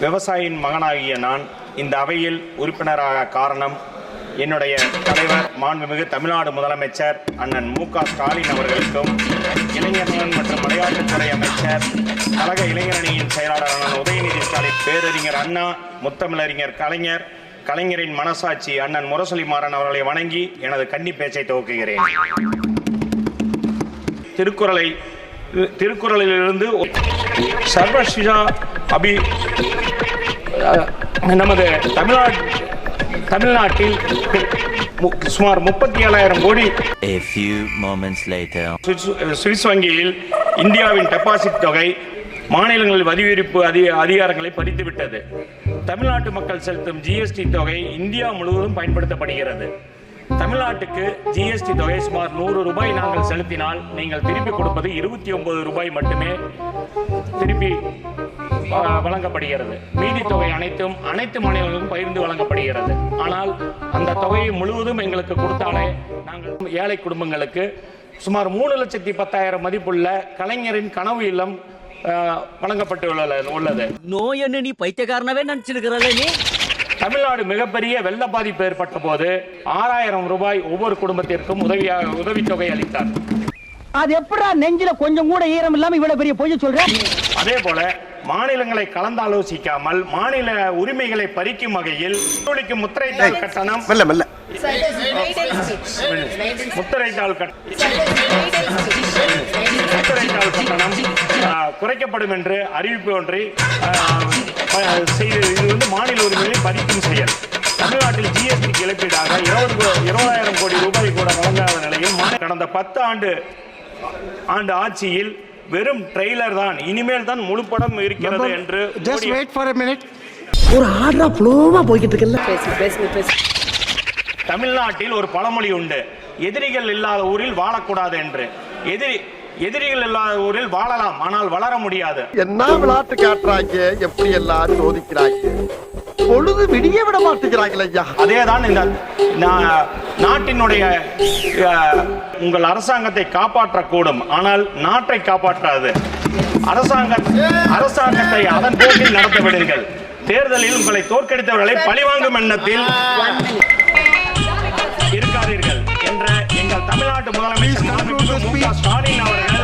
விவசாயியின் மகனாகிய நான் இந்த அவையில் உறுப்பினராக காரணம் என்னுடைய தலைவர் மாண்புமிகு தமிழ்நாடு முதலமைச்சர் அண்ணன் மு க ஸ்டாலின் அவர்களுக்கும் இளைஞர்கள் மற்றும் விளையாட்டுத்துறை அமைச்சர் கழக இளைஞரணியின் செயலாளர் அண்ணன் உதயநிதி ஸ்டாலின் பேரறிஞர் அண்ணா முத்தமிழறிஞர் கலைஞர் கலைஞரின் மனசாட்சி அண்ணன் முரசொலி மாறன் அவர்களை வணங்கி எனது கன்னி பேச்சை துவக்குகிறேன். திருக்குறளை திருக்குறளிலிருந்து சர்வசிஷா அபி நமது தமிழ்நாடு தமிழ்நாட்டில் சுமார் முப்பத்தி ஏழாயிரம் கோடி A few moments later. Swiss Swiss வங்கியில் இந்தியாவின் டெபாசிட் தொகை மாநிலங்களில் வரிவிரிப்பு அதி அதிகாரங்களை பறித்துவிட்டது தமிழ்நாட்டு மக்கள் செலுத்தும் ஜிஎஸ்டி தொகை இந்தியா முழுவதும் பயன்படுத்தப்படுகிறது தமிழ்நாட்டுக்கு ஜிஎஸ்டி தொகை சுமார் நூறு ரூபாய் நாங்கள் செலுத்தினால் நீங்கள் திருப்பி கொடுப்பது இருபத்தி ஒன்பது ரூபாய் மட்டுமே திருப்பி வழங்கப்படுகிறது. மீதி தொகை அனைத்தும் அனைத்து மாநிலங்களுக்கும் பகிர்ந்து வழங்கப்படுகிறது. ஆனால் அந்த தொகையை முழுவதும் எங்களுக்கு கொடுத்தாலே நாங்கள் ஏழை குடும்பங்களுக்கு சுமார் மூணு லட்சத்தி பத்தாயிரம் மதிப்புள்ள கலைஞரின் கனவு இல்லம் வழங்கப்பட்டு உள்ளது நோய் என்ன நீ பைத்தியக்காரனவே நினைச்சிருக்கிறல்ல நீ. தமிழ்நாடு மிகப்பெரிய வெள்ள பாதிப்பு ஏற்பட்ட போது ஆறாயிரம் ரூபாய் ஒவ்வொரு குடும்பத்திற்கும் உதவியாக உதவித்தொகை அளித்தார். அது எப்படா நெஞ்சில கொஞ்சம் கூட ஈரம் இல்லாம இவ்வளவு பெரிய பொய்ய சொல்ற? அதே போல மாநிலங்களை கலந்தாலோசிக்காமல் மாநில உரிமைகளை பறிக்கும் வகையில் முத்திரைத்தாள் கட்டணம் மெல்ல மெல்ல. முத்திரைத்தாள் கட்- முத்திரைத்தாள் கட்டணம் குறைக்கப்படும் என்று அறிவிப்பு ஒன்றை செய்து இது வந்து மாநில உரிமைகளை பறிக்கும் செயல். தமிழ்நாட்டில் ஜிஎஸ்டி இழப்பீடாக இருபது இருபதாயிரம் கோடி ரூபாய் கூட வழங்காத நிலையில் கடந்த பத்து ஆண்டு ஆண்டு ஆட்சியில் வெறும் ட்ரெய்லர் தான் இனிமேல் தான் முழு படம் இருக்கிறது என்று ஒரு ஆர்டரா ஃப்ளோவா போய்கிட்டு இருக்குல்ல? தமிழ்நாட்டில் ஒரு பழமொழி உண்டு. எதிரிகள் இல்லாத ஊரில் வாழக்கூடாது என்று. எதிரி எதிரிகள் இல்லாத ஊரில் வாழலாம் ஆனால் வளர முடியாது. என்ன விளையாட்டு காட்டுறாங்க எப்படி எல்லாம் சோதிக்கிறாங்க பொழுது விடிய விட மாட்டேங்கிறாங்களே ஐயா. அதேதான் இந்த நா- நாட்டினுடைய அஹ், உங்கள் அரசாங்கத்தை காப்பாற்றக்கூடும் ஆனால் நாட்டை காப்பாற்றாது. அரசாங்க அரசாங்கத்தை அதன் போக்கில் நடத்த விடுங்கள். தேர்தலில் உங்களை தோற்கடித்தவர்களை பழிவாங்கும் எண்ணத்தில் இருக்காதீர்கள். தமிழ்நாட்டு முதலமைச்சர் ஸ்டாலின் அவர்கள்.